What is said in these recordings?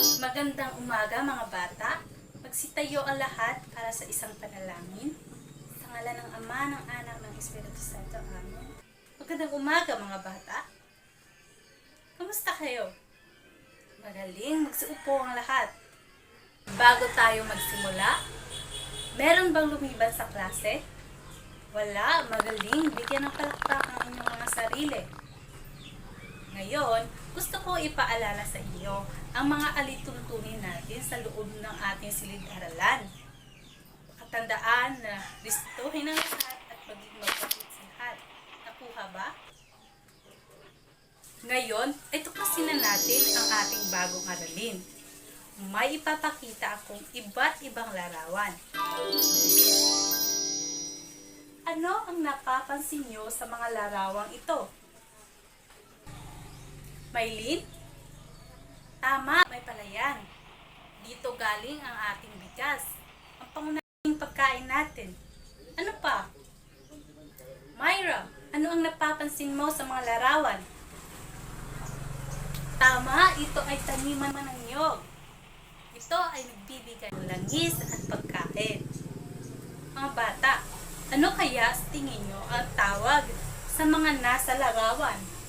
Magandang umaga mga bata. Magsitayo ang lahat para sa isang panalangin. Sa ngala ng Ama, ng Anak, ng Espiritu Santo. Amen. Magandang umaga mga bata. Kamusta kayo? Magaling, magsuupo ang lahat. Bago tayo magsimula, meron bang lumiban sa klase? Wala, magaling. Bigyan ng palakpakan ang inyong mga sarili. Ngayon, gusto ko ipaalala sa inyo ang mga alituntunin natin sa loob ng ating silid-aralan. Katandaan na ristuhin ang lahat at maging mabait sa lahat. Nakuha ba? Ngayon, ay tuklasin na natin ang ating bagong aralin. May ipapakita akong iba't ibang larawan. Ano ang napapansin nyo sa mga larawang ito? Maylin? Tama, may palayan. Dito galing ang ating bigas. Ang pangunahing pagkain natin. Ano pa? Myra, ano ang napapansin mo sa mga larawan? Tama, ito ay taniman ng niyog. Ito ay nagbibigay ng langis at pagkain. Mga bata, ano kaya sa tingin nyo ang tawag sa mga nasa larawan?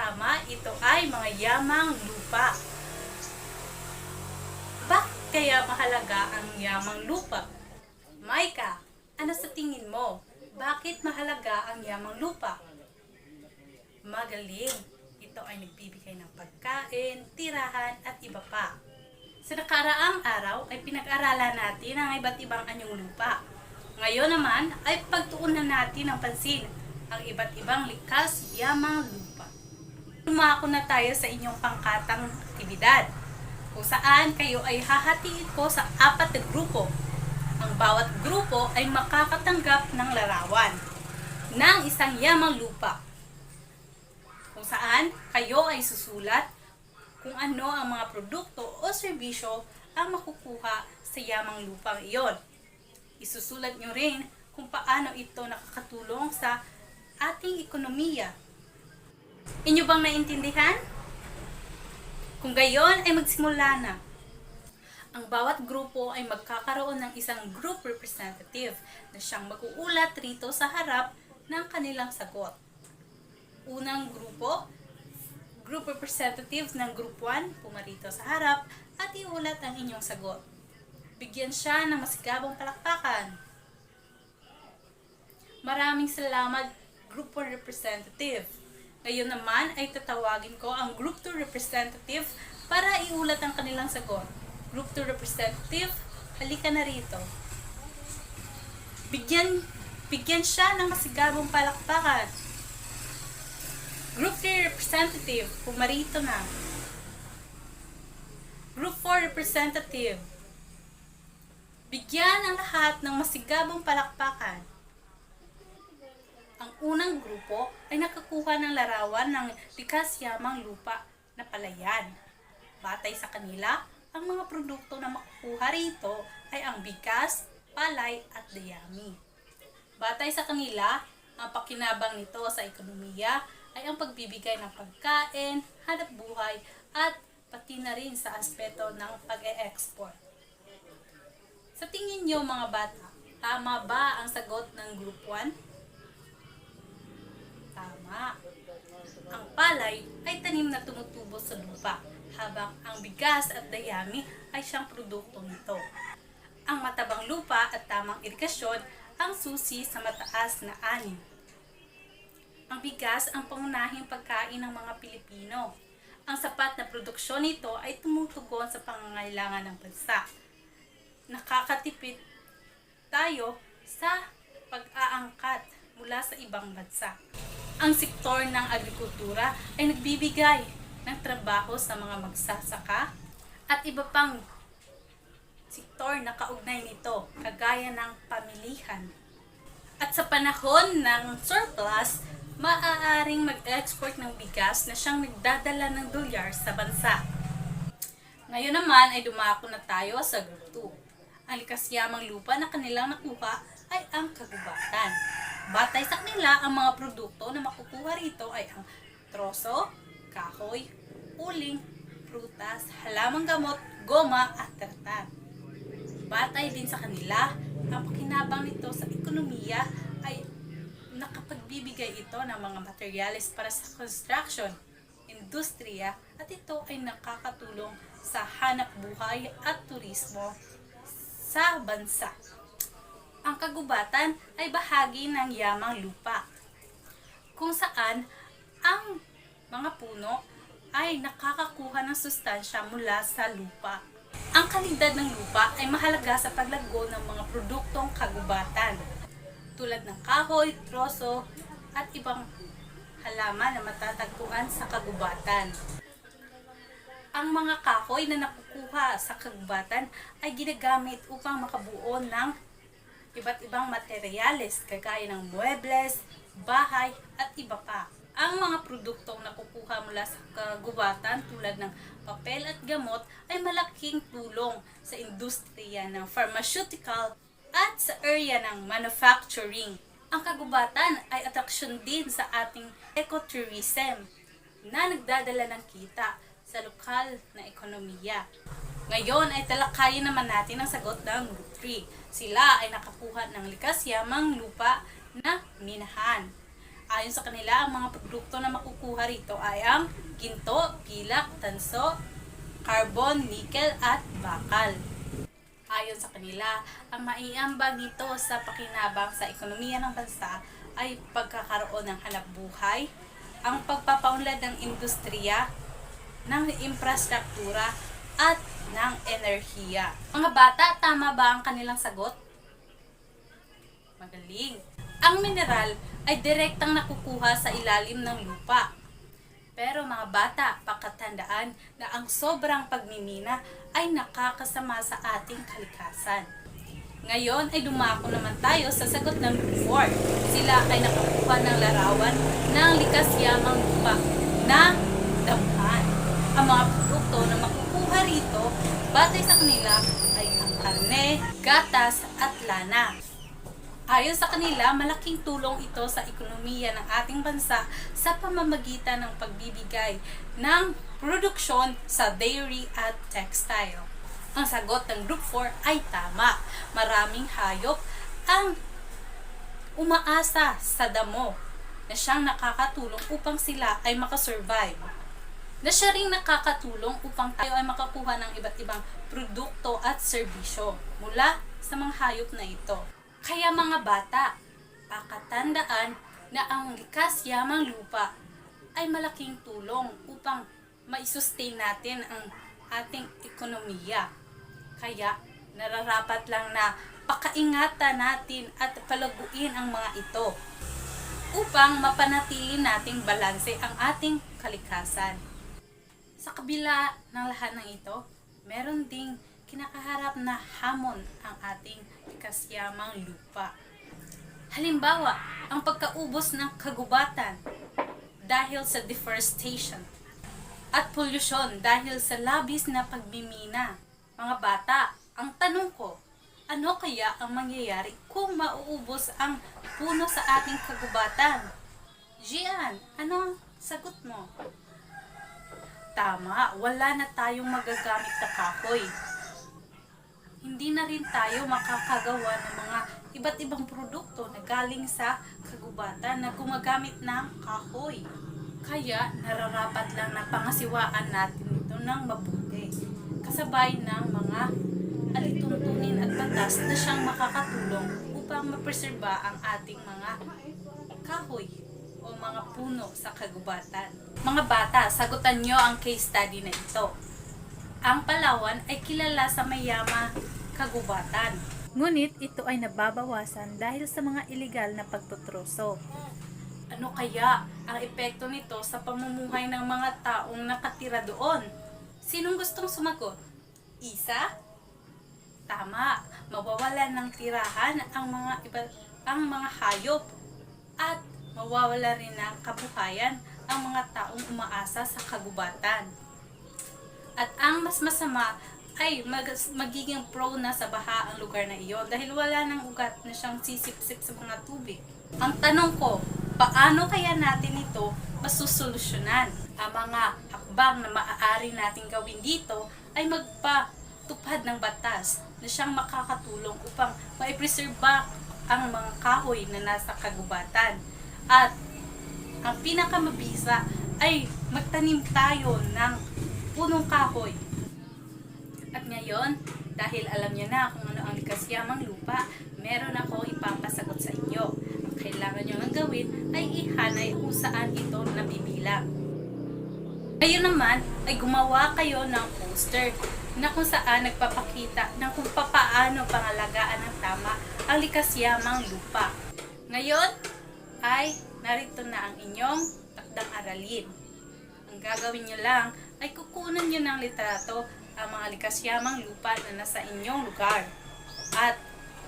Tama, ito ay mga yamang lupa. Bakit kaya mahalaga ang yamang lupa? Maika, ano sa tingin mo? Bakit mahalaga ang yamang lupa? Magaling. Ito ay nagbibigay ng pagkain, tirahan, at iba pa. Sa nakaraang araw ay pinag-aralan natin ang iba't ibang anyong lupa. Ngayon naman ay pagtuunan natin ng pansin ang iba't ibang likas yamang lupa. Lumako na tayo sa inyong pangkatang aktibidad kung saan kayo ay hahatiin ko sa apat na grupo. Ang bawat grupo ay makakatanggap ng larawan ng isang yamang lupa kung saan kayo ay susulat kung ano ang mga produkto o serbisyo ang makukuha sa yamang lupang iyon. Isusulat nyo rin kung paano ito nakakatulong sa ating ekonomiya. Inyo bang naintindihan? Kung gayon ay magsimula na. Ang bawat grupo ay magkakaroon ng isang group representative na siyang mag-uulat rito sa harap ng kanilang sagot. Unang grupo, group representatives ng Group 1, pumarito sa harap at iulat ang inyong sagot. Bigyan siya ng masigabong palakpakan. Maraming salamat, Group 1 representative. Ngayon naman ay tatawagin ko ang Group 2 representative para iulat ang kanilang sagot. Group 2 representative, halika na rito. Bigyan, bigyan siya ng masigabong palakpakan. Group 3 representative, pumarito na. Group 4 representative, bigyan ang lahat ng masigabong palakpakan. Ang unang grupo ay nakakuha ng larawan ng likas yamang lupa na palayan. Batay sa kanila, ang mga produkto na makukuha rito ay ang bigas, palay at dayami. Batay sa kanila, ang pakinabang nito sa ekonomiya ay ang pagbibigay ng pagkain, hanap buhay at pati na rin sa aspeto ng pag-e-export. Sa tingin niyo mga bata, tama ba ang sagot ng Group 1? Tama. Ang palay ay tanim na tumutubo sa lupa, habang ang bigas at dayami ay siyang produkto nito. Ang matabang lupa at tamang irigasyon ang susi sa mataas na ani. Ang bigas ang pangunahing pagkain ng mga Pilipino. Ang sapat na produksyon nito ay tumutugon sa pangangailangan ng bansa. Nakakatipid tayo sa pag-aangkat mula sa ibang bansa. Ang sektor ng agrikultura ay nagbibigay ng trabaho sa mga magsasaka at iba pang sektor na kaugnay nito, kagaya ng pamilihan. At sa panahon ng surplus, maaaring mag-export ng bigas na siyang nagdadala ng dolyar sa bansa. Ngayon naman ay dumako na tayo sa Group 2. Ang likas yamang lupa na kanilang nakuha ay ang kagubatan. Batay sa kanila, ang mga produkto na makukuha rito ay ang troso, kahoy, uling, prutas, halamang gamot, goma at tartar. Batay din sa kanila, ang pakinabang nito sa ekonomiya ay nakapagbibigay ito ng mga materyales para sa construction, industriya, at ito ay nakakatulong sa hanap buhay at turismo sa bansa. Ang kagubatan ay bahagi ng yamang lupa, kung saan ang mga puno ay nakakakuha ng sustansya mula sa lupa. Ang kalidad ng lupa ay mahalaga sa paglago ng mga produktong kagubatan tulad ng kahoy, troso, at ibang halaman na matatagpuan sa kagubatan. Ang mga kahoy na nakukuha sa kagubatan ay ginagamit upang makabuo ng iba't ibang materyales kagaya ng muebles, bahay, at iba pa. Ang mga produktong nakukuha mula sa kagubatan tulad ng papel at gamot ay malaking tulong sa industriya ng pharmaceutical at sa area ng manufacturing. Ang kagubatan ay atraksyon din sa ating ecotourism na nagdadala ng kita sa lokal na ekonomiya. Ngayon ay talakayin naman natin ang sagot ng Group 3. Sila ay nakakuha ng likas yamang lupa na minahan. Ayon sa kanila, ang mga produkto na makukuha rito ay ang ginto, pilak, tanso, carbon, nickel at bakal. Ayon sa kanila, ang maiambag nito sa pakinabang sa ekonomiya ng bansa ay pagkakaroon ng hanap buhay, ang pagpapaunlad ng industriya, ng infrastruktura, at ng enerhiya. Mga bata, tama ba ang kanilang sagot? Magaling. Ang mineral ay direktang nakukuha sa ilalim ng lupa. Pero mga bata, pakatandaan na ang sobrang pagmimina ay nakakasama sa ating kalikasan. Ngayon ay dumako naman tayo sa sagot Group 4. Sila ay nakakuha ng larawan ng likas yamang lupa na damhan. Ang mga produkto na makukuha rito, batay sa kanila ay ang karne, gatas at lana. Ayon sa kanila, malaking tulong ito sa ekonomiya ng ating bansa sa pamamagitan ng pagbibigay ng produksyon sa dairy at textile. Ang sagot ng Group 4 ay tama. Maraming hayop ang umaasa sa damo na siyang nakakatulong upang sila ay makasurvive. Na siya rin nakakatulong upang tayo ay makakuha ng iba't ibang produkto at serbisyo mula sa mga hayop na ito. Kaya mga bata, pakatandaan na ang likas yamang lupa ay malaking tulong upang maisustain natin ang ating ekonomiya. Kaya nararapat lang na pakaingatan natin at palaguin ang mga ito upang mapanatili nating balanse ang ating kalikasan. Sa kabila ng lahat ng ito, meron ding kinakaharap na hamon ang ating kasyamang lupa. Halimbawa, ang pagkaubos ng kagubatan dahil sa deforestation at polusyon dahil sa labis na pagmimina. Mga bata, ang tanong ko, ano kaya ang mangyayari kung mauubos ang puno sa ating kagubatan? Gian, ano ang sagot mo? Tama, wala na tayong magagamit na kahoy. Hindi na rin tayo makakagawa ng mga iba't ibang produkto na galing sa kagubatan na gumagamit ng kahoy. Kaya nararapat lang na pangasiwaan natin ito ng mabuti. Kasabay ng mga alituntunin at batas na siyang makakatulong upang mapreserba ang ating mga kahoy o mga puno sa kagubatan. Mga bata, sagutan nyo ang case study na ito. Ang Palawan ay kilala sa mayama kagubatan. Ngunit ito ay nababawasan dahil sa mga ilegal na pagtutroso. Ano kaya ang epekto nito sa pamumuhay ng mga taong nakatira doon? Sinong gustong sumagot? Isa? Tama, mawawalan ng tirahan ang mga iba, ang mga hayop at mawawala rin ng kabuhayan ang mga taong umaasa sa kagubatan. At ang mas masama ay mag, magiging prone na sa baha ang lugar na iyon dahil wala nang ugat na siyang sisip-sip sa mga tubig. Ang tanong ko, paano kaya natin ito masusolusyonan? Ang mga hakbang na maaari nating gawin dito ay magpatupad ng batas na siyang makakatulong upang maipreserve ang mga kahoy na nasa kagubatan. At ang pinakamabisa ay magtanim tayo ng punong kahoy. At ngayon, dahil alam niyo na kung ano ang likas yamang lupa, meron ako ipapasagot sa inyo. Ang kailangan nyo lang gawin ay ihanay kung saan ito nabibilang. Ngayon naman ay gumawa kayo ng poster na kung saan nagpapakita ng kung papaano pangalagaan ng tama ang likas yamang lupa. Ngayon ay narito na ang inyong takdang aralin. Ang gagawin nyo lang ay kukunan nyo ng litrato ang mga likas yamang lupa na nasa inyong lugar. At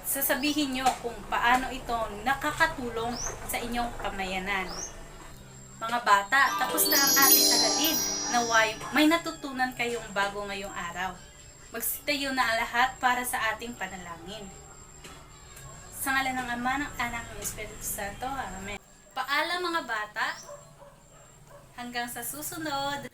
sasabihin nyo kung paano ito nakakatulong sa inyong pamayanan. Mga bata, tapos na ang ating aralin. Naway, may natutunan kayong bago ngayong araw. Magsitayo na lahat para sa ating panalangin. Sa ngalan ng Ama, ng Anak, ng Espiritu Santo. Amen. Paalam mga bata. Hanggang sa susunod.